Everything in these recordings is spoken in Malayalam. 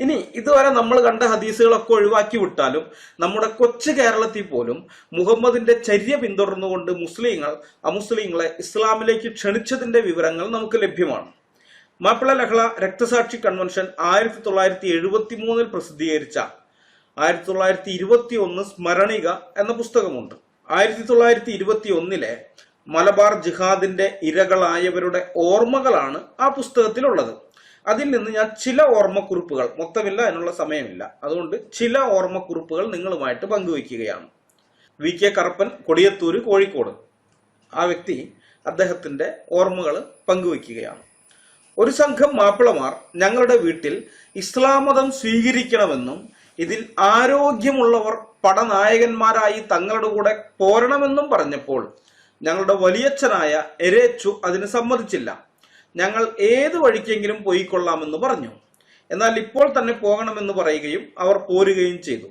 ഇനി ഇതുവരെ നമ്മൾ കണ്ട ഹദീസുകളൊക്കെ ഒഴിവാക്കി വിട്ടാലും നമ്മുടെ കൊച്ചു കേരളത്തിൽ പോലും മുഹമ്മദിന്റെ ചര്യ പിന്തുടർന്നുകൊണ്ട് മുസ്ലിങ്ങൾ അമുസ്ലിങ്ങളെ ഇസ്ലാമിലേക്ക് ക്ഷണിച്ചതിന്റെ വിവരങ്ങൾ നമുക്ക് ലഭ്യമാണ്. മാപ്പിള ലഹള രക്തസാക്ഷി കൺവെൻഷൻ ആയിരത്തി തൊള്ളായിരത്തി എഴുപത്തി മൂന്നിൽ പ്രസിദ്ധീകരിച്ച ആയിരത്തി തൊള്ളായിരത്തി ഇരുപത്തി ഒന്ന് സ്മരണിക എന്ന പുസ്തകമുണ്ട്. ആയിരത്തി തൊള്ളായിരത്തി ഇരുപത്തി ഒന്നിലെ മലബാർ ജിഹാദിന്റെ ഇരകളായവരുടെ ഓർമ്മകളാണ് ആ പുസ്തകത്തിലുള്ളത്. അതിൽ നിന്ന് ഞാൻ ചില ഓർമ്മക്കുറിപ്പുകൾ മൊത്തമില്ല എന്നുള്ള സമയമില്ല. അതുകൊണ്ട് ചില ഓർമ്മക്കുറിപ്പുകൾ നിങ്ങളുമായിട്ട് പങ്കുവയ്ക്കുകയാണ്. V K Karuppan Kodiyathur Kozhikode. ആ വ്യക്തി അദ്ദേഹത്തിന്റെ ഓർമ്മകൾ പങ്കുവയ്ക്കുകയാണ്. ഒരു സംഘം മാപ്പിളമാർ ഞങ്ങളുടെ വീട്ടിൽ ഇസ്ലാം മതം സ്വീകരിക്കണമെന്നും ഇതിൽ ആരോഗ്യമുള്ളവർ പടനായകന്മാരായി തങ്ങളുടെ കൂടെ പോരണമെന്നും പറഞ്ഞപ്പോൾ ഞങ്ങളുടെ വലിയച്ഛനായ എരേച്ചു അതിന് സമ്മതിച്ചില്ല. ഞങ്ങൾ ഏത് വഴിക്കെങ്കിലും പോയിക്കൊള്ളാമെന്ന് പറഞ്ഞു. എന്നാൽ ഇപ്പോൾ തന്നെ പോകണമെന്ന് പറയുകയും അവർ പോരുകയും ചെയ്തു.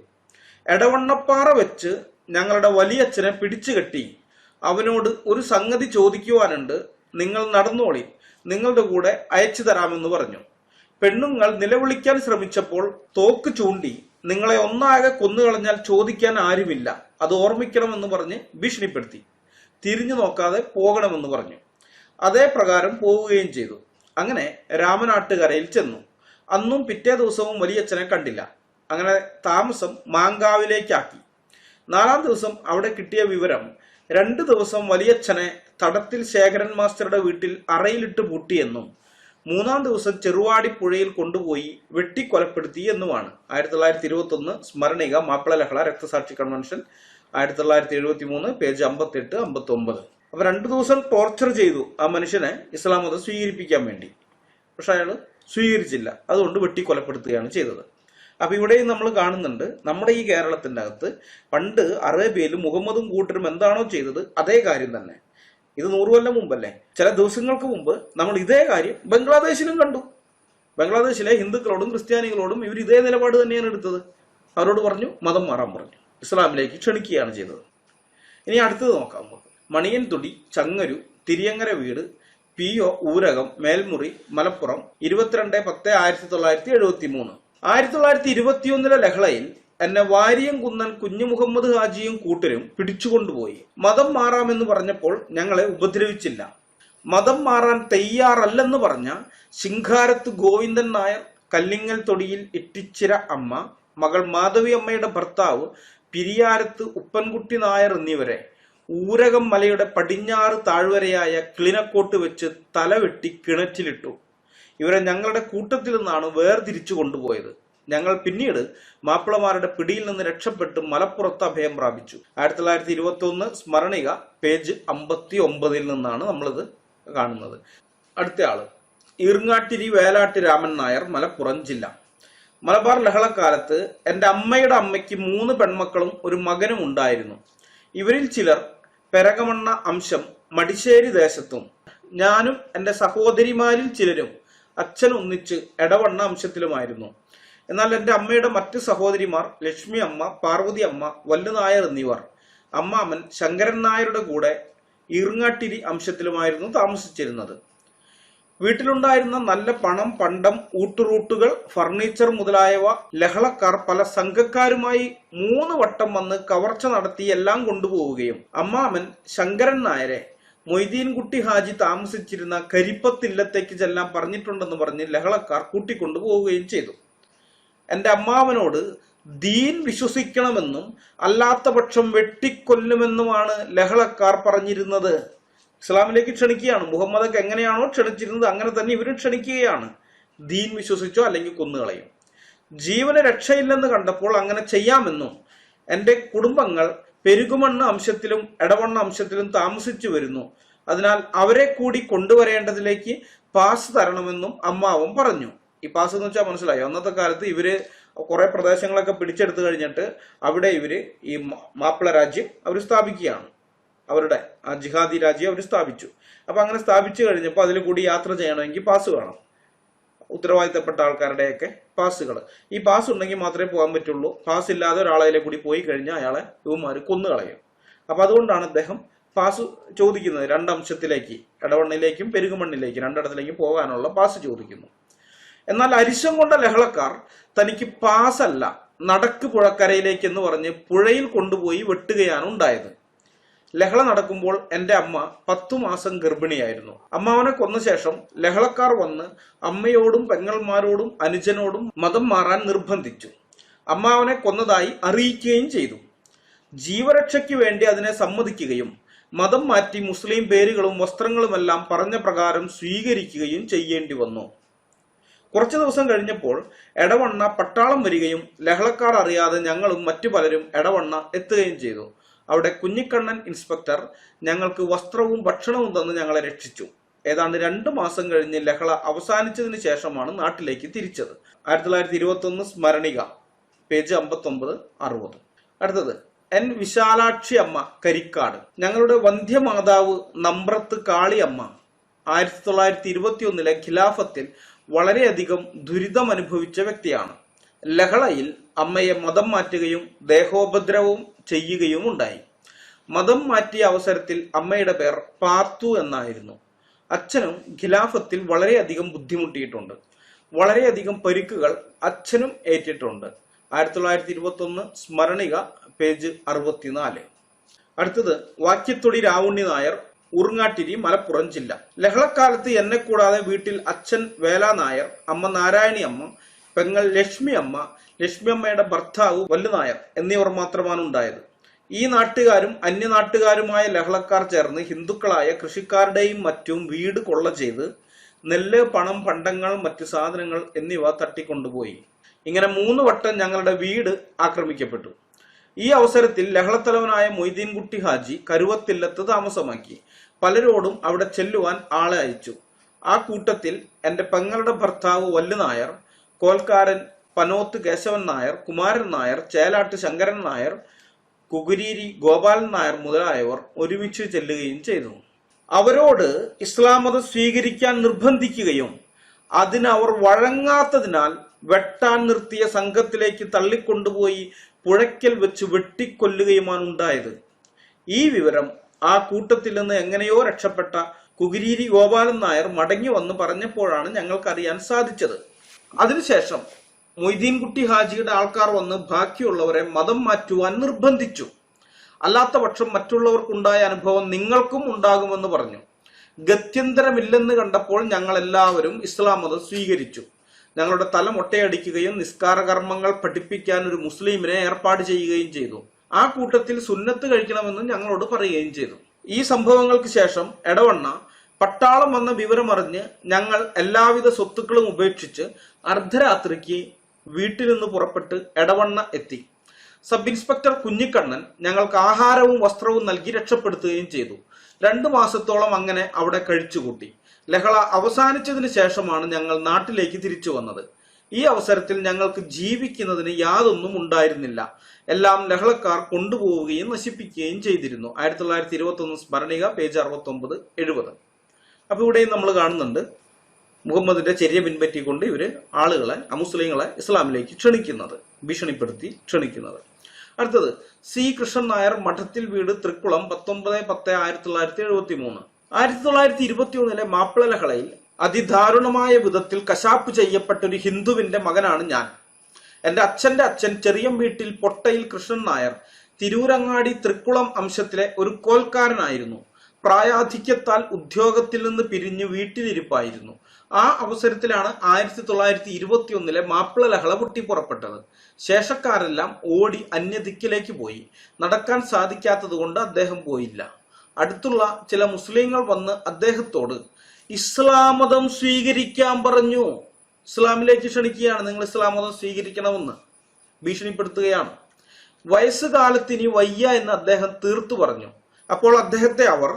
എടവണ്ണപ്പാറ വെച്ച് ഞങ്ങളുടെ വലിയച്ഛനെ പിടിച്ചുകെട്ടി അവനോട് ഒരു സംഗതി ചോദിക്കുവാനുണ്ട്. നിങ്ങൾ നടന്നോളി. നിങ്ങളുടെ കൂടെ അയച്ചു തരാമെന്ന് പറഞ്ഞു. പെണ്ണുങ്ങൾ നിലവിളിക്കാൻ ശ്രമിച്ചപ്പോൾ തോക്ക് ചൂണ്ടി നിങ്ങളെ ഒന്നാകെ കൊന്നുകളഞ്ഞാൽ ചോദിക്കാൻ ആരുമില്ല. അത് ഓർമ്മിക്കണമെന്ന് പറഞ്ഞ് ഭീഷണിപ്പെടുത്തി. തിരിഞ്ഞു നോക്കാതെ പോകണമെന്ന് പറഞ്ഞു. അതേ പ്രകാരം പോവുകയും ചെയ്തു. അങ്ങനെ രാമനാട്ടുകരയിൽ ചെന്നു. അന്നും പിറ്റേ ദിവസവും വലിയച്ഛനെ കണ്ടില്ല. അങ്ങനെ താമസം മാങ്കാവിലേക്കാക്കി. നാലാം ദിവസം അവിടെ കിട്ടിയ വിവരം രണ്ട് ദിവസം വലിയച്ഛനെ തടത്തിൽ ശേഖരൻ മാസ്റ്ററുടെ വീട്ടിൽ അറയിലിട്ട് പൂട്ടിയെന്നും മൂന്നാം ദിവസം ചെറുവാടി പുഴയിൽ കൊണ്ടുപോയി വെട്ടിക്കൊലപ്പെടുത്തി എന്നുമാണ്. ആയിരത്തി തൊള്ളായിരത്തി ഇരുപത്തി ഒന്ന് സ്മരണിക മാപ്പിള ലഹള രക്തസാക്ഷി കൺവെൻഷൻ ആയിരത്തി തൊള്ളായിരത്തി എഴുപത്തി മൂന്ന് പേജ് അമ്പത്തി എട്ട് അമ്പത്തി ഒമ്പത് അപ്പൊ രണ്ടു ദിവസം ടോർച്ചർ ചെയ്തു ആ മനുഷ്യനെ ഇസ്ലാം മതം സ്വീകരിപ്പിക്കാൻ വേണ്ടി. പക്ഷെ അയാൾ സ്വീകരിച്ചില്ല. അതുകൊണ്ട് വെട്ടി കൊലപ്പെടുത്തുകയാണ് ചെയ്തത്. അപ്പൊ ഇവിടെയും നമ്മൾ കാണുന്നുണ്ട് നമ്മുടെ ഈ കേരളത്തിന്റെ അകത്ത് പണ്ട് അറേബ്യയിൽ മുഹമ്മദും കൂട്ടരും എന്താണോ ചെയ്തത് അതേ കാര്യം തന്നെ. ഇത് നൂറ് കൊല്ലം മുമ്പല്ലേ? ചില ദിവസങ്ങൾക്ക് മുമ്പ് നമ്മൾ ഇതേ കാര്യം ബംഗ്ലാദേശിലും കണ്ടു. ബംഗ്ലാദേശിലെ ഹിന്ദുക്കളോടും ക്രിസ്ത്യാനികളോടും ഇവർ ഇതേ നിലപാട് തന്നെയാണ് എടുത്തത്. അവരോട് പറഞ്ഞു മതം മാറാൻ പറഞ്ഞു. ഇസ്ലാമിലേക്ക് ക്ഷണിക്കുകയാണ് ചെയ്തത്. ഇനി അടുത്തത് നോക്കാം നമുക്ക്. മണിയൻ തൊടി ചങ്ങരു തിരിയങ്ങര വീട് പി ഒ ഊരകം മേൽമുറി മലപ്പുറം ഇരുപത്തിരണ്ട് പത്ത് ആയിരത്തി തൊള്ളായിരത്തി എഴുപത്തി മൂന്ന് ആയിരത്തി തൊള്ളായിരത്തി ഇരുപത്തിയൊന്നിലെ ലഹളയിൽ എന്നെ വാരിയം കുന്നൻ കുഞ്ഞു മുഹമ്മദ് ഹാജിയും കൂട്ടരും പിടിച്ചുകൊണ്ടുപോയി. മതം മാറാമെന്ന് പറഞ്ഞപ്പോൾ ഞങ്ങളെ ഉപദ്രവിച്ചില്ല. മതം മാറാൻ തയ്യാറല്ലെന്ന് പറഞ്ഞ ശിങ്കാരത്ത് ഗോവിന്ദൻ നായർ കല്ലിങ്ങൽ തൊടിയിൽ ഇട്ടിച്ചിര അമ്മ മകൾ മാധവി അമ്മയുടെ ഭർത്താവ് പിരിയാരത്ത് ഉപ്പൻകുട്ടി നായർ എന്നിവരെ ഊരകം മലയുടെ പടിഞ്ഞാറ് താഴ്വരയായ ക്ലിനക്കോട്ട് വെച്ച് തലവെട്ടി കിണറ്റിലിട്ടു. ഇവരെ ഞങ്ങളുടെ കൂട്ടത്തിൽ നിന്നാണ് വേർതിരിച്ചു കൊണ്ടുപോയത്. ഞങ്ങൾ പിന്നീട് മാപ്പിളമാരുടെ പിടിയിൽ നിന്ന് രക്ഷപ്പെട്ട് മലപ്പുറത്ത് അഭയം പ്രാപിച്ചു. ആയിരത്തി തൊള്ളായിരത്തി ഇരുപത്തി ഒന്ന് സ്മരണിക പേജ് അമ്പത്തി ഒമ്പതിൽ നിന്നാണ് നമ്മളിത് കാണുന്നത്. അടുത്ത ആൾ. ഈർങ്ങാട്ടിരി വേലാട്ടി രാമൻ നായർ മലപ്പുറം ജില്ല. മലബാർ ലഹളക്കാലത്ത് എന്റെ അമ്മയുടെ അമ്മയ്ക്ക് മൂന്ന് പെൺമക്കളും ഒരു മകനും ഉണ്ടായിരുന്നു. ഇവരിൽ ചിലർ പെരകമണ്ണ അംശം മടിശ്ശേരി ദേശത്തും. ഞാനും എന്റെ സഹോദരിമാരിൽ ചിലരും അച്ഛൻ ഒന്നിച്ച് എടവണ്ണ അംശത്തിലുമായിരുന്നു. എന്നാൽ എന്റെ അമ്മയുടെ മറ്റ് സഹോദരിമാർ ലക്ഷ്മി അമ്മ പാർവതി അമ്മ വല്ലുനായർ എന്നിവർ അമ്മാമൻ ശങ്കരൻ നായരുടെ കൂടെ ഈർങ്ങാട്ടിരി അംശത്തിലുമായിരുന്നു താമസിച്ചിരുന്നത്. വീട്ടിലുണ്ടായിരുന്ന നല്ല പണം പണ്ടം ഊട്ടുറൂട്ടുകൾ ഫർണിച്ചർ മുതലായവ ലഹളക്കാർ പല സംഘക്കാരുമായി മൂന്ന് വട്ടം വന്ന് കവർച്ച നടത്തി എല്ലാം കൊണ്ടുപോവുകയും അമ്മാമൻ ശങ്കരൻ നായരെ മൊയ്തീൻകുട്ടി ഹാജി താമസിച്ചിരുന്ന കരിപ്പത്തില്ലത്തേക്ക് ചെല്ലാൻ പറഞ്ഞിട്ടുണ്ടെന്ന് പറഞ്ഞ് ലഹളക്കാർ കൂട്ടിക്കൊണ്ടുപോവുകയും ചെയ്തു. എന്റെ അമ്മാവനോട് ദീൻ വിശ്വസിക്കണമെന്നും അല്ലാത്ത പക്ഷം വെട്ടിക്കൊല്ലുമെന്നുമാണ് ലഹളക്കാർ പറഞ്ഞിരുന്നത്. ഇസ്ലാമിലേക്ക് ക്ഷണിക്കുകയാണ്. മുഹമ്മദൊക്കെ എങ്ങനെയാണോ ക്ഷണിച്ചിരുന്നത് അങ്ങനെ തന്നെ ഇവരും ക്ഷണിക്കുകയാണ്. ദീൻ വിശ്വസിച്ചോ അല്ലെങ്കിൽ കൊന്നുകളയും. ജീവന് രക്ഷയില്ലെന്ന് കണ്ടപ്പോൾ അങ്ങനെ ചെയ്യാമെന്നും എന്റെ കുടുംബങ്ങൾ പെരുകുമണ്ണ് അംശത്തിലും എടവണ്ണ അംശത്തിലും താമസിച്ചു വരുന്നു. അതിനാൽ അവരെ കൂടി കൊണ്ടുവരേണ്ടതിലേക്ക് പാസ് തരണമെന്നും അമ്മാവും പറഞ്ഞു. ഈ പാസ് എന്ന് വെച്ചാൽ മനസ്സിലായി. അന്നത്തെ കാലത്ത് ഇവർ കുറെ പ്രദേശങ്ങളൊക്കെ പിടിച്ചെടുത്തു കഴിഞ്ഞിട്ട് അവിടെ ഇവർ ഈ മാപ്പിള രാജ്യം അവർ സ്ഥാപിക്കുകയാണ്. അവരുടെ ആ ജിഹാദി രാജ്യം അവർ സ്ഥാപിച്ചു. അപ്പൊ അങ്ങനെ സ്ഥാപിച്ചു കഴിഞ്ഞപ്പോൾ അതിൽ കൂടി യാത്ര ചെയ്യണമെങ്കിൽ പാസ് വേണം. ഉത്തരവാദിത്തപ്പെട്ട ആൾക്കാരുടെയൊക്കെ പാസ്സുകൾ ഈ പാസ് ഉണ്ടെങ്കിൽ മാത്രമേ പോകാൻ പറ്റുള്ളൂ. പാസ് ഇല്ലാതെ ഒരാളെ കൂടി പോയി കഴിഞ്ഞാൽ അയാളെ ഇവന്മാർ കൊന്നുകളയും അപ്പൊ അതുകൊണ്ടാണ് അദ്ദേഹം പാസ് ചോദിക്കുന്നത് രണ്ടംശത്തിലേക്ക് ഇടവണ്ണിലേക്കും പെരുകുമണ്ണിലേക്കും രണ്ടിടത്തിലേക്കും പോകാനുള്ള പാസ് ചോദിക്കുന്നു. എന്നാൽ അരിശം കൊണ്ട ലഹളക്കാർ തനിക്ക് പാസല്ല നടക്ക് പുഴക്കരയിലേക്ക് എന്ന് പറഞ്ഞ് പുഴയിൽ കൊണ്ടുപോയി വെട്ടുകയാണ് ഉണ്ടായത്. ലഹള നടക്കുമ്പോൾ എന്റെ അമ്മ പത്തു മാസം ഗർഭിണിയായിരുന്നു. അമ്മാവനെ കൊന്ന ശേഷം ലഹളക്കാർ വന്ന് അമ്മയോടും പെങ്ങൾമാരോടും അനുജനോടും മതം മാറാൻ നിർബന്ധിച്ചു. അമ്മാവനെ കൊന്നതായി അറിയിക്കുകയും ചെയ്തു. ജീവരക്ഷയ്ക്ക് വേണ്ടി അതിനെ സമ്മതിക്കുകയും മതം മാറ്റി മുസ്ലിം പേരുകളും വസ്ത്രങ്ങളുമെല്ലാം പറഞ്ഞ പ്രകാരം സ്വീകരിക്കുകയും ചെയ്യേണ്ടി വന്നു. കുറച്ചു ദിവസം കഴിഞ്ഞപ്പോൾ എടവണ്ണ പട്ടാളം വരികയും ലഹളക്കാർ അറിയാതെ ഞങ്ങളും മറ്റു പലരും എടവണ്ണ എത്തുകയും ചെയ്തു. അവിടെ കുഞ്ഞിക്കണ്ണൻ ഇൻസ്പെക്ടർ ഞങ്ങൾക്ക് വസ്ത്രവും ഭക്ഷണവും തന്ന് ഞങ്ങളെ രക്ഷിച്ചു. ഏതാണ്ട് രണ്ടു മാസം കഴിഞ്ഞ് ലഹള അവസാനിച്ചതിന് ശേഷമാണ് നാട്ടിലേക്ക് തിരിച്ചത്. ആയിരത്തി തൊള്ളായിരത്തി ഇരുപത്തി ഒന്ന് സ്മരണിക പേജ് അമ്പത്തി ഒമ്പത് അറുപത്. അടുത്തത് എൻ വിശാലാക്ഷി അമ്മ കരിക്കാട്. ഞങ്ങളുടെ വന്ധ്യമാതാവ് നമ്പ്രത്ത് കാളിയമ്മ ആയിരത്തി തൊള്ളായിരത്തി ഇരുപത്തി ഒന്നിലെ ഖിലാഫത്തിൽ വളരെയധികം ദുരിതം അനുഭവിച്ച വ്യക്തിയാണ്. ലഹളയിൽ അമ്മയെ മതം മാറ്റുകയും ദേഹോപദ്രവവും ചെയ്യുകയും ഉണ്ടായി മതം മാറ്റിയ അവസരത്തിൽ അമ്മയുടെ പേർ പാർത്തു എന്നായിരുന്നു. അച്ഛനും ഖിലാഫത്തിൽ വളരെയധികം ബുദ്ധിമുട്ടിയിട്ടുണ്ട്. വളരെയധികം പരിക്കുകൾ അച്ഛനും ഏറ്റിട്ടുണ്ട്. ആയിരത്തി തൊള്ളായിരത്തി ഇരുപത്തി ഒന്ന് സ്മരണിക പേജ് അറുപത്തിനാല്. അടുത്തത് വാക്യത്തൊടി രാവുണ്ണി നായർ ഉറുങ്ങാട്ടിരി മലപ്പുറം ജില്ല. ലഹളക്കാലത്ത് എന്നെ കൂടാതെ വീട്ടിൽ അച്ഛൻ വേല നായർ അമ്മ നാരായണി അമ്മ പെങ്ങൾ ലക്ഷ്മി അമ്മ ലക്ഷ്മി അമ്മയുടെ ഭർത്താവ് വല്ലുനായർ എന്നിവർ മാത്രമാണ് ഉണ്ടായത്. ഈ നാട്ടുകാരും അന്യനാട്ടുകാരുമായ ലഹളക്കാർ ചേർന്ന് ഹിന്ദുക്കളായ കൃഷിക്കാരുടെയും മറ്റും വീട് കൊള്ള ചെയ്ത് നെല്ല് പണം പണ്ടങ്ങൾ മറ്റു സാധനങ്ങൾ എന്നിവ തട്ടിക്കൊണ്ടുപോയി. ഇങ്ങനെ മൂന്ന് വട്ടം ഞങ്ങളുടെ വീട് ആക്രമിക്കപ്പെട്ടു. ഈ അവസരത്തിൽ ലഹളത്തലവനായ മൊയ്തീൻകുട്ടി ഹാജി കരുവത്തില്ലത്ത് താമസമാക്കി. പലരോടും അവിടെ ചെല്ലുവാൻ ആളെ അയച്ചു. ആ കൂട്ടത്തിൽ എന്റെ പെങ്ങളുടെ ഭർത്താവ് വല്ലുനായർ കോൽക്കാരൻ പനോത്ത് കേശവൻ നായർ കുമാരൻ നായർ ചേലാട്ട് ശങ്കരൻ നായർ കുകുരീരി ഗോപാലൻ നായർ മുതലായവർ ഒരുമിച്ച് ചെല്ലുകയും ചെയ്തു. അവരോട് ഇസ്ലാം മതം സ്വീകരിക്കാൻ നിർബന്ധിക്കുകയും അതിനവർ വഴങ്ങാത്തതിനാൽ വെട്ടാൻ നിർത്തിയ സംഘത്തിലേക്ക് തള്ളിക്കൊണ്ടുപോയി പുഴയ്ക്കൽ വെച്ച് വെട്ടിക്കൊല്ലുകയുമാണ് ഉണ്ടായത്. ഈ വിവരം ആ കൂട്ടത്തിൽ നിന്ന് എങ്ങനെയോ രക്ഷപ്പെട്ട കുകിരീരി ഗോപാലൻ നായർ മടങ്ങി വന്ന് പറഞ്ഞപ്പോഴാണ് ഞങ്ങൾക്കറിയാൻ സാധിച്ചത്. അതിനുശേഷം മൊയ്തീൻകുട്ടി ഹാജിയുടെ ആൾക്കാർ വന്ന് ബാക്കിയുള്ളവരെ മതം മാറ്റുവാൻ നിർബന്ധിച്ചു. അല്ലാത്ത പക്ഷം മറ്റുള്ളവർക്കുണ്ടായ അനുഭവം നിങ്ങൾക്കും ഉണ്ടാകുമെന്ന് പറഞ്ഞു. ഗത്യന്തരമില്ലെന്ന് കണ്ടപ്പോൾ ഞങ്ങൾ എല്ലാവരും ഇസ്ലാം മതം സ്വീകരിച്ചു. ഞങ്ങളുടെ തല മൊട്ടയടിക്കുകയും നിസ്കാര കർമ്മങ്ങൾ പഠിപ്പിക്കാൻ ഒരു മുസ്ലിമിനെ ഏർപ്പാട് ചെയ്യുകയും ചെയ്തു. ആ കൂട്ടത്തിൽ സുന്നത്ത് കഴിക്കണമെന്നും ഞങ്ങളോട് പറയുകയും ചെയ്തു. ഈ സംഭവങ്ങൾക്ക് ശേഷം എടവണ്ണ പട്ടാളം വന്ന വിവരമറിഞ്ഞ് ഞങ്ങൾ എല്ലാവിധ സ്വത്തുക്കളും ഉപേക്ഷിച്ച് അർദ്ധരാത്രിക്ക് വീട്ടിൽ നിന്ന് പുറപ്പെട്ട് എടവണ്ണ എത്തി. സബ് ഇൻസ്പെക്ടർ കുഞ്ഞിക്കണ്ണൻ ഞങ്ങൾക്ക് ആഹാരവും വസ്ത്രവും നൽകി രക്ഷപ്പെടുത്തുകയും ചെയ്തു. രണ്ടു മാസത്തോളം അങ്ങനെ അവിടെ കഴിച്ചുകൂട്ടി. ലഹള അവസാനിച്ചതിന് ശേഷമാണ് ഞങ്ങൾ നാട്ടിലേക്ക് തിരിച്ചു വന്നത്. ഈ അവസരത്തിൽ ഞങ്ങൾക്ക് ജീവിക്കുന്നതിന് യാതൊന്നും ഉണ്ടായിരുന്നില്ല. എല്ലാം ലഹളക്കാർ കൊണ്ടുപോവുകയും നശിപ്പിക്കുകയും ചെയ്തിരുന്നു. ആയിരത്തി തൊള്ളായിരത്തി ഇരുപത്തി ഒന്ന് സ്മരണിക പേജ് അറുപത്തി ഒമ്പത് എഴുപത്. അപ്പൊ ഇവിടെയും നമ്മൾ കാണുന്നുണ്ട്. മുഹമ്മദിന്റെ ചെറിയ പിൻപറ്റിക്കൊണ്ട് ഇവർ ആളുകളെ അമുസ്ലിങ്ങളെ ഇസ്ലാമിലേക്ക് ക്ഷണിക്കുന്നത് ഭീഷണിപ്പെടുത്തി ക്ഷണിക്കുന്നത്. അടുത്തത് സി. കൃഷ്ണൻ നായർ മഠത്തിൽ വീട് തൃക്കുളം പത്തൊമ്പത് പത്ത് ആയിരത്തി തൊള്ളായിരത്തി എഴുപത്തി മൂന്ന് ആയിരത്തി തൊള്ളായിരത്തി ഇരുപത്തി ഒന്നിലെ മാപ്പിള ലഹളയിൽ അതിദാരുണമായ വിധത്തിൽ കശാപ്പ് ചെയ്യപ്പെട്ട ഒരു ഹിന്ദുവിന്റെ മകനാണ് ഞാൻ. എന്റെ അച്ഛന്റെ അച്ഛൻ ചെറിയ വീട്ടിൽ പൊട്ടയിൽ കൃഷ്ണൻ നായർ തിരൂരങ്ങാടി തൃക്കുളം അംശത്തിലെ ഒരു കോൽക്കാരനായിരുന്നു. പ്രായാധിക്യത്താൽ ഉദ്യോഗത്തിൽ നിന്ന് പിരിഞ്ഞു വീട്ടിലിരിപ്പായിരുന്നു. ആ അവസരത്തിലാണ് ആയിരത്തി തൊള്ളായിരത്തി ഇരുപത്തി ഒന്നിലെ മാപ്പിള ലഹള പൊട്ടിപ്പുറപ്പെട്ടത് ശേഷക്കാരെല്ലാം ഓടി അന്യദിക്കിലേക്ക് പോയി. നടക്കാൻ സാധിക്കാത്തത് കൊണ്ട് അദ്ദേഹം പോയില്ല. അടുത്തുള്ള ചില മുസ്ലിങ്ങൾ വന്ന് അദ്ദേഹത്തോട് ഇസ്ലാം മതം സ്വീകരിക്കാൻ പറഞ്ഞു. ഇസ്ലാമിലേക്ക് ക്ഷണിക്കുകയാണ്. നിങ്ങൾ ഇസ്ലാം മതം സ്വീകരിക്കണമെന്ന് ഭീഷണിപ്പെടുത്തുകയാണ്. വയസ്സുകാലത്തിന് വയ്യ എന്ന് അദ്ദേഹം തീർത്തു പറഞ്ഞു. അപ്പോൾ അദ്ദേഹത്തെ അവർ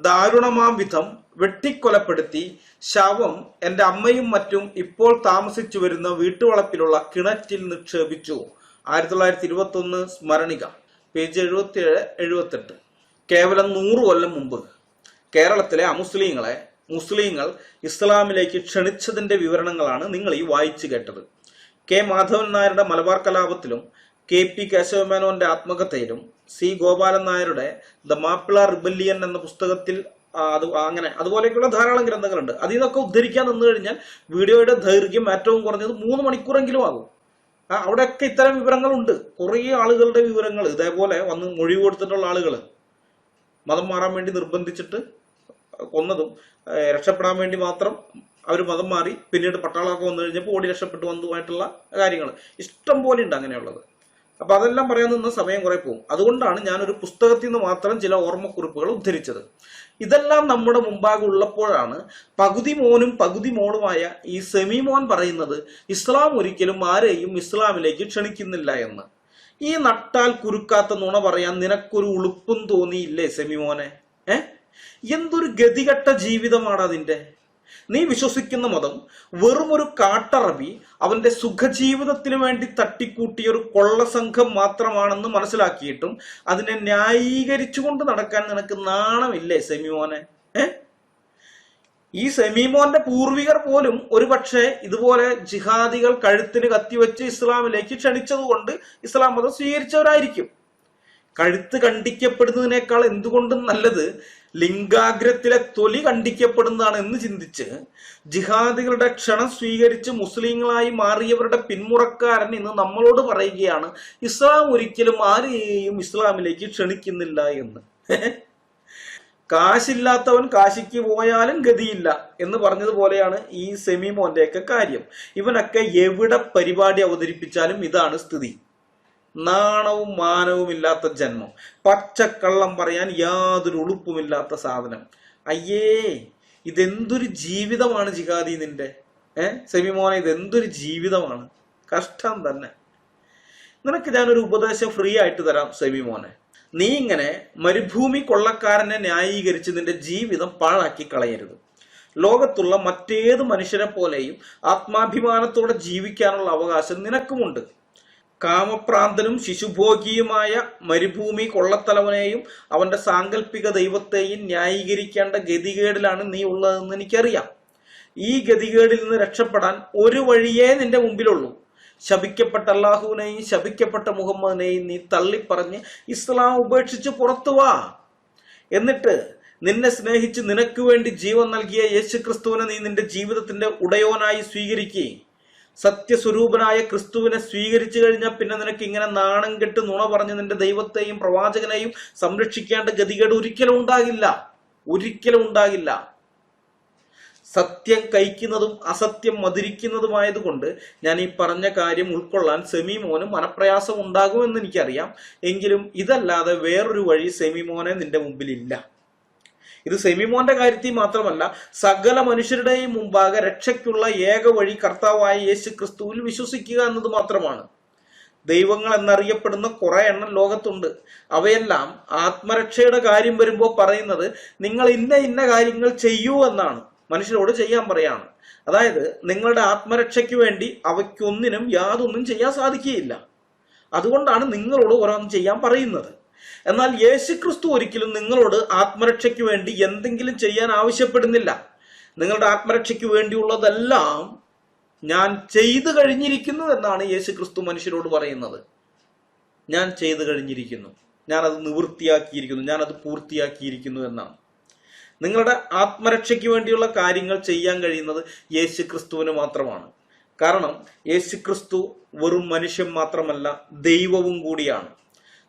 ദാരുണമാം വിധം വെട്ടിക്കൊലപ്പെടുത്തി ശവം എന്റെ അമ്മയും മറ്റും ഇപ്പോൾ താമസിച്ചു വരുന്ന വീട്ടുവളപ്പിലുള്ള കിണറ്റിൽ നിക്ഷേപിച്ചു. ആയിരത്തി തൊള്ളായിരത്തി ഇരുപത്തി ഒന്ന് സ്മരണിക. പേജ് എഴുപത്തി ഏഴ് എഴുപത്തെട്ട്. കേവലം നൂറ് കൊല്ലം മുമ്പ്. കേരളത്തിലെ അമുസ്ലിങ്ങളെ മുസ്ലിങ്ങൾ ഇസ്ലാമിലേക്ക് ക്ഷണിച്ചതിന്റെ വിവരണങ്ങളാണ് നിങ്ങൾ ഈ വായിച്ചു കേട്ടത്. കെ. മാധവൻ നായരുടെ മലബാർ കലാപത്തിലും കെ. പി. കേശവമേനോന്റെ ആത്മകഥയിലും സി ഗോപാലൻ നായരുടെ ദ മാപ്പിള റിബല്യൻ എന്ന പുസ്തകത്തിൽ അത് അങ്ങനെ അതുപോലെയൊക്കെയുള്ള ധാരാളം ഗ്രന്ഥങ്ങളുണ്ട്. അതിൽ നിന്നൊക്കെ ഉദ്ധരിക്കാൻ നിന്ന് കഴിഞ്ഞാൽ വീഡിയോയുടെ ദൈർഘ്യം ഏറ്റവും കുറഞ്ഞത് മൂന്ന് മണിക്കൂറെങ്കിലും ആകും. അവിടെയൊക്കെ ഇത്തരം വിവരങ്ങളുണ്ട്. കുറേ ആളുകളുടെ വിവരങ്ങൾ ഇതേപോലെ വന്ന് മൊഴി കൊടുത്തിട്ടുള്ള ആളുകൾ മതം മാറാൻ വേണ്ടി നിർബന്ധിച്ചിട്ട് കൊന്നതും രക്ഷപ്പെടാൻ വേണ്ടി മാത്രം അവർ മതം മാറി പിന്നീട് പട്ടാളമൊക്കെ വന്നു കഴിഞ്ഞപ്പോൾ ഓടി രക്ഷപ്പെട്ടു വന്നതുമായിട്ടുള്ള കാര്യങ്ങൾ ഇഷ്ടം പോലെ ഉണ്ട് അങ്ങനെയുള്ളത്. അപ്പൊ അതെല്ലാം പറയാൻ നിന്ന് സമയം കുറെ പോകും. അതുകൊണ്ടാണ് ഞാൻ ഒരു പുസ്തകത്തിൽ നിന്ന് മാത്രം ചില ഓർമ്മക്കുറിപ്പുകൾ ഉദ്ധരിച്ചത്. ഇതെല്ലാം നമ്മുടെ മുമ്പാകെ ഉള്ളപ്പോഴാണ് പകുതി മോനും പകുതി മോളുമായ ഈ സെമി മോൻ പറയുന്നത് ഇസ്ലാം ഒരിക്കലും ആരെയും ഇസ്ലാമിലേക്ക് ക്ഷണിക്കുന്നില്ല എന്ന്. ഈ നട്ടാൽ കുരുക്കാത്ത നുണ പറയാൻ നിനക്കൊരു ഉളുപ്പും തോന്നിയില്ലേ സെമി മോനെ ഏ? എന്തൊരു ഗതികെട്ട ജീവിതമാണ് അതിന്റെ. നീ വിശ്വസിക്കുന്ന മതം വെറും ഒരു കാട്ടറബി അവന്റെ സുഖജീവിതത്തിന് വേണ്ടി തട്ടിക്കൂട്ടിയ ഒരു കൊള്ളസംഘം മാത്രമാണെന്ന് മനസ്സിലാക്കിയിട്ടും അതിനെ ന്യായീകരിച്ചുകൊണ്ട് നടക്കാൻ നിനക്ക് നാണമില്ലേ സെമിമോനെ? ഈ സെമിമോന്റെ പൂർവികർ പോലും ഒരുപക്ഷെ ഇതുപോലെ ജിഹാദികൾ കഴുത്തിന് കത്തിവെച്ച് ഇസ്ലാമിലേക്ക് ക്ഷണിച്ചതുകൊണ്ട് ഇസ്ലാം മതം സ്വീകരിച്ചവരായിരിക്കും. കഴുത്ത് കണ്ടിക്കപ്പെടുന്നതിനേക്കാൾ എന്തുകൊണ്ടും നല്ലത് ലിംഗാഗ്രത്തിലെ തൊലി കണ്ടിക്കപ്പെടുന്നതാണ് എന്ന് ചിന്തിച്ച് ജിഹാദികളുടെ ക്ഷണം സ്വീകരിച്ച് മുസ്ലിങ്ങളായി മാറിയവരുടെ പിന്മുറക്കാരൻ ഇന്ന് നമ്മളോട് പറയുകയാണ്. ഇസ്ലാം ഒരിക്കലും ആരെയും ഇസ്ലാമിലേക്ക് ക്ഷണിക്കുന്നില്ല എന്ന്. കാശില്ലാത്തവൻ കാശിക്ക് പോയാലും ഗതിയില്ല എന്ന് പറഞ്ഞതുപോലെയാണ് ഈ സെമി മോന്റെയൊക്കെ കാര്യം. ഇവനൊക്കെ എവിടെ പരിപാടി അവതരിപ്പിച്ചാലും ഇതാണ് സ്ഥിതി. നാണവും മാനവും ഇല്ലാത്ത ജന്മം. പച്ചക്കള്ളം പറയാൻ യാതൊരു ഉളുപ്പുമില്ലാത്ത സാധനം. അയ്യേ ഇതെന്തൊരു ജീവിതമാണ് ജിഹാദി നിന്റെ? ഏ സെമിമോനെ ഇതെന്തൊരു ജീവിതമാണ്? കഷ്ടം തന്നെ. നിനക്ക് ഞാനൊരു ഉപദേശം ഫ്രീ ആയിട്ട് തരാം സെമിമോനെ. നീ ഇങ്ങനെ മരുഭൂമി കൊള്ളക്കാരനെ ന്യായീകരിച്ച് നിന്റെ ജീവിതം പാഴാക്കി കളയരുത്. ലോകത്തുള്ള മറ്റേത് മനുഷ്യരെ പോലെയും ആത്മാഭിമാനത്തോടെ ജീവിക്കാനുള്ള അവകാശം നിനക്കുമുണ്ട്. കാമപ്രാന്തനും ശിശുഭോഗിയുമായ മരുഭൂമി കൊള്ളത്തലവനെയും അവന്റെ സാങ്കല്പിക ദൈവത്തെയും ന്യായീകരിക്കേണ്ട ഗതികേടിലാണ് നീ ഉള്ളതെന്ന് എനിക്കറിയാം. ഈ ഗതികേടിൽ നിന്ന് രക്ഷപ്പെടാൻ ഒരു വഴിയേ നിന്റെ മുമ്പിലുള്ളൂ. ശപിക്കപ്പെട്ട അള്ളാഹുവിനെയും ശപിക്കപ്പെട്ട മുഹമ്മദിനെയും നീ തള്ളിപ്പറഞ്ഞ് ഇസ്ലാം ഉപേക്ഷിച്ച് പുറത്തു വാ. എന്നിട്ട് നിന്നെ സ്നേഹിച്ച് നിനക്ക് വേണ്ടി ജീവൻ നൽകിയ യേശു ക്രിസ്തുവിനെ നീ നിന്റെ ജീവിതത്തിന്റെ ഉടയോനായി സ്വീകരിക്കുകയും സത്യസ്വരൂപനായ ക്രിസ്തുവിനെ സ്വീകരിച്ചു കഴിഞ്ഞാൽ പിന്നെ നിനക്ക് ഇങ്ങനെ നാണം കെട്ട് നുണ പറഞ്ഞ് നിന്റെ ദൈവത്തെയും പ്രവാചകനെയും സംരക്ഷിക്കേണ്ട ഗതികേട് ഒരിക്കലും ഉണ്ടാകില്ല. ഒരിക്കലും ഉണ്ടാകില്ല. സത്യം കഴിക്കുന്നതും അസത്യം മതിരിക്കുന്നതുമായതുകൊണ്ട് ഞാൻ ഈ പറഞ്ഞ കാര്യം ഉൾക്കൊള്ളാൻ സെമിമോന് മനപ്രയാസം ഉണ്ടാകുമെന്ന് എനിക്കറിയാം. എങ്കിലും ഇതല്ലാതെ വേറൊരു വഴി സെമിമോനെ നിന്റെ മുമ്പിലില്ല. ഇത് സെമിമോന്റെ കാര്യത്തിൽ മാത്രമല്ല സകല മനുഷ്യരുടെയും മുമ്പാകെ രക്ഷയ്ക്കുള്ള ഏക വഴി കർത്താവായ യേശു ക്രിസ്തുവിൽ വിശ്വസിക്കുക എന്നത് മാത്രമാണ്. ദൈവങ്ങൾ എന്നറിയപ്പെടുന്ന കുറെ എണ്ണം ലോകത്തുണ്ട്. അവയെല്ലാം ആത്മരക്ഷയുടെ കാര്യം വരുമ്പോൾ പറയുന്നത് നിങ്ങൾ ഇന്ന ഇന്ന കാര്യങ്ങൾ ചെയ്യൂ എന്നാണ്. മനുഷ്യരോട് ചെയ്യാൻ പറയാണ്. അതായത് നിങ്ങളുടെ ആത്മരക്ഷയ്ക്ക് വേണ്ടി അവയ്ക്കൊന്നിനും യാതൊന്നും ചെയ്യാൻ സാധിക്കുകയില്ല. അതുകൊണ്ടാണ് നിങ്ങളോട് ഓരോന്നും ചെയ്യാൻ പറയുന്നത്. എന്നാൽ യേശുക്രിസ്തു ഒരിക്കലും നിങ്ങളോട് ആത്മരക്ഷയ്ക്ക് വേണ്ടി എന്തെങ്കിലും ചെയ്യാൻ ആവശ്യപ്പെടുന്നില്ല. നിങ്ങളുടെ ആത്മരക്ഷയ്ക്ക് വേണ്ടിയുള്ളതെല്ലാം ഞാൻ ചെയ്തു കഴിഞ്ഞിരിക്കുന്നു എന്നാണ് യേശുക്രിസ്തു മനുഷ്യരോട് പറയുന്നത്. ഞാൻ ചെയ്തു കഴിഞ്ഞിരിക്കുന്നു. ഞാൻ അത് നിവൃത്തിയാക്കിയിരിക്കുന്നു. ഞാൻ അത് പൂർത്തിയാക്കിയിരിക്കുന്നു എന്നാണ്. നിങ്ങളുടെ ആത്മരക്ഷയ്ക്ക് വേണ്ടിയുള്ള കാര്യങ്ങൾ ചെയ്യാൻ കഴിയുന്നത് യേശു ക്രിസ്തുവിന് മാത്രമാണ്. കാരണം യേശു ക്രിസ്തു വെറും മനുഷ്യൻ മാത്രമല്ല ദൈവവും കൂടിയാണ്.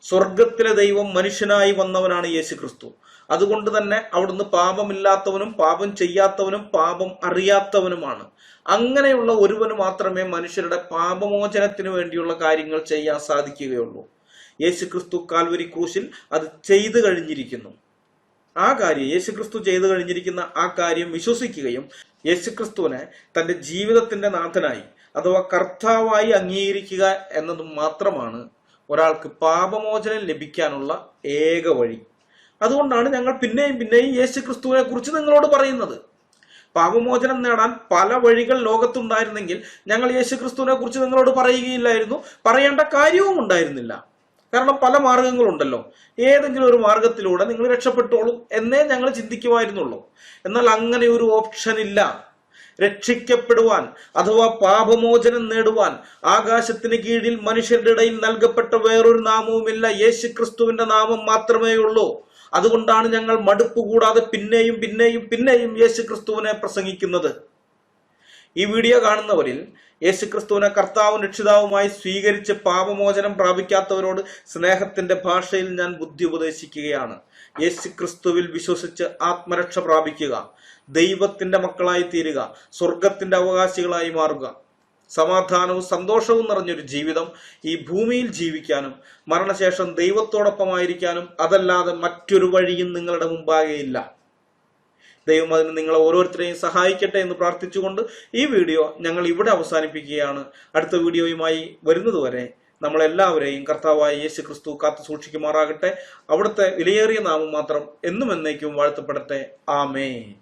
സ്വർഗത്തിലെ ദൈവം മനുഷ്യനായി വന്നവനാണ് യേശു ക്രിസ്തു അതുകൊണ്ട് തന്നെ അവിടുന്ന് പാപമില്ലാത്തവനും പാപം ചെയ്യാത്തവനും പാപം അറിയാത്തവനുമാണ്. അങ്ങനെയുള്ള ഒരുവന് മാത്രമേ മനുഷ്യരുടെ പാപമോചനത്തിന് വേണ്ടിയുള്ള കാര്യങ്ങൾ ചെയ്യാൻ സാധിക്കുകയുള്ളൂ. യേശു ക്രിസ്തു കാൽവരി ക്രൂശിൽ അത് ചെയ്തു കഴിഞ്ഞിരിക്കുന്നു. ആ കാര്യം യേശുക്രിസ്തു ചെയ്തു കഴിഞ്ഞിരിക്കുന്ന ആ കാര്യം വിശ്വസിക്കുകയും യേശുക്രിസ്തുവിനെ തന്റെ ജീവിതത്തിന്റെ നാഥനായി അഥവാ കർത്താവായി അംഗീകരിക്കുക എന്നതും മാത്രമാണ് ഒരാൾക്ക് പാപമോചനം ലഭിക്കാനുള്ള ഏക വഴി. അതുകൊണ്ടാണ് ഞങ്ങൾ പിന്നെയും പിന്നെയും യേശു ക്രിസ്തുവിനെ കുറിച്ച് നിങ്ങളോട് പറയുന്നത്. പാപമോചനം നേടാൻ പല വഴികൾ ലോകത്തുണ്ടായിരുന്നെങ്കിൽ ഞങ്ങൾ യേശു ക്രിസ്തുവിനെ കുറിച്ച് നിങ്ങളോട് പറയുകയില്ലായിരുന്നു. പറയേണ്ട കാര്യവും ഉണ്ടായിരുന്നില്ല. കാരണം പല മാർഗങ്ങളുണ്ടല്ലോ. ഏതെങ്കിലും ഒരു മാർഗത്തിലൂടെ നിങ്ങൾ രക്ഷപ്പെട്ടോളൂ എന്നേ ഞങ്ങൾ ചിന്തിക്കുമായിരുന്നുള്ളൂ. എന്നാൽ അങ്ങനെ ഒരു ഓപ്ഷൻ ഇല്ല. രക്ഷിക്കപ്പെടുവാൻ അഥവാ പാപമോചനം നേടുവാൻ ആകാശത്തിന് കീഴിൽ മനുഷ്യരുടെ ഇടയിൽ നൽകപ്പെട്ട വേറൊരു നാമവുമില്ല യേശു ക്രിസ്തുവിന്റെ നാമം മാത്രമേ ഉള്ളൂ. അതുകൊണ്ടാണ് ഞങ്ങൾ മടുപ്പ് കൂടാതെ പിന്നെയും പിന്നെയും പിന്നെയും യേശു ക്രിസ്തുവിനെ പ്രസംഗിക്കുന്നത്. ഈ വീഡിയോ കാണുന്നവരിൽ യേശുക്രിസ്തുവിനെ കർത്താവും രക്ഷിതാവുമായി സ്വീകരിച്ച് പാപമോചനം പ്രാപിക്കാത്തവരോട് സ്നേഹത്തിന്റെ ഭാഷയിൽ ഞാൻ ബുദ്ധി ഉപദേശിക്കുകയാണ്. യേശുക്രിസ്തുവിൽ വിശ്വസിച്ച് ആത്മരക്ഷ പ്രാപിക്കുക. ദൈവത്തിന്റെ മക്കളായി തീരുക സ്വർഗത്തിന്റെ അവകാശികളായി മാറുക. സമാധാനവും സന്തോഷവും നിറഞ്ഞൊരു ജീവിതം ഈ ഭൂമിയിൽ ജീവിക്കാനും മരണശേഷം ദൈവത്തോടൊപ്പമായിരിക്കാനും അതല്ലാതെ മറ്റൊരു വഴിയും നിങ്ങളുടെ മുമ്പാകെയില്ല. ദൈവം അതിന് നിങ്ങളെ ഓരോരുത്തരെയും സഹായിക്കട്ടെ എന്ന് പ്രാർത്ഥിച്ചുകൊണ്ട് ഈ വീഡിയോ ഞങ്ങൾ ഇവിടെ അവസാനിപ്പിക്കുകയാണ്. അടുത്ത വീഡിയോയുമായി വരുന്നതുവരെ നമ്മളെല്ലാവരെയും കർത്താവായ യേശു ക്രിസ്തു കാത്തു സൂക്ഷിക്കുമാറാകട്ടെ. അവിടുത്തെ വിലയേറിയ നാമം മാത്രം എന്നും എന്നേക്കും വാഴ്ത്തപ്പെടട്ടെ. ആമേ